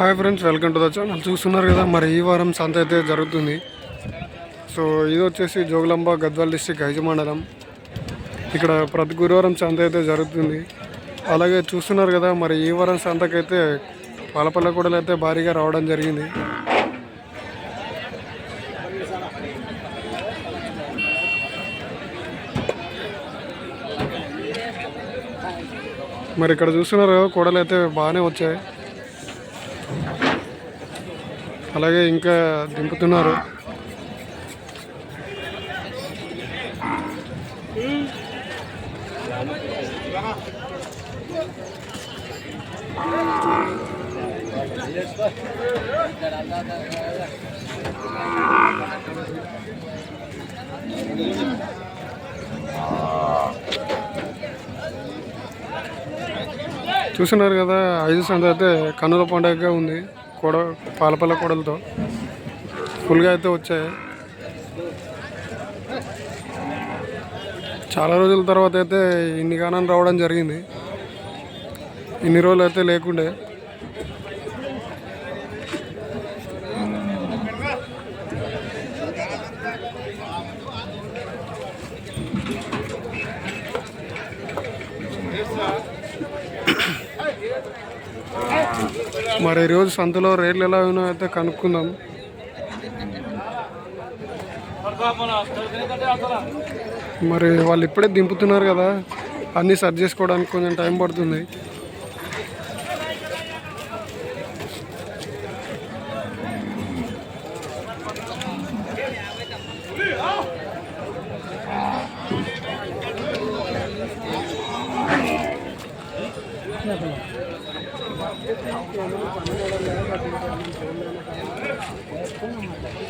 Hi friends welcome to the channel చూస్తున్నారు కదా మరి ఈ వారం సంత అయితే జరుగుతుంది. సో ఇది వచ్చేసి జోగులాంబ గద్వాల్ డిస్టిక్ హైజ మండలం. ఇక్కడ ప్రతి గురువారం సంత అయితే జరుగుతుంది. అలాగే చూస్తున్నారు కదా మరి ఈ వారం సంతకైతే పలపల్లకూడలు అయితే భారీగా రావడం జరిగింది. మరి ఇక్కడ చూస్తున్నారు కదా కూడలు అయితే బాగానే వచ్చాయి. అలాగే ఇంకా దింపుతున్నారు. చూస్తున్నారు కదా ఐదు సంత అయితే కన్నుల పండుగగా ఉంది. కొడ పాలపల్ల కొడలతో ఫుల్గా అయితే వచ్చాయి. చాలా రోజుల తర్వాత అయితే ఇన్ని గానం రావడం జరిగింది. ఇన్ని రోజులు అయితే లేకుండే. మరి ఈరోజు సంతలో రేట్లు ఎలా ఉన్నాయో అయితే కనుక్కుందాం. మరి వాళ్ళు ఇప్పుడే దింపుతున్నారు కదా అన్నీ సర్చ్ చేసుకోవడానికి కొంచెం టైం పడుతుంది. ترجمة نانسي قنقر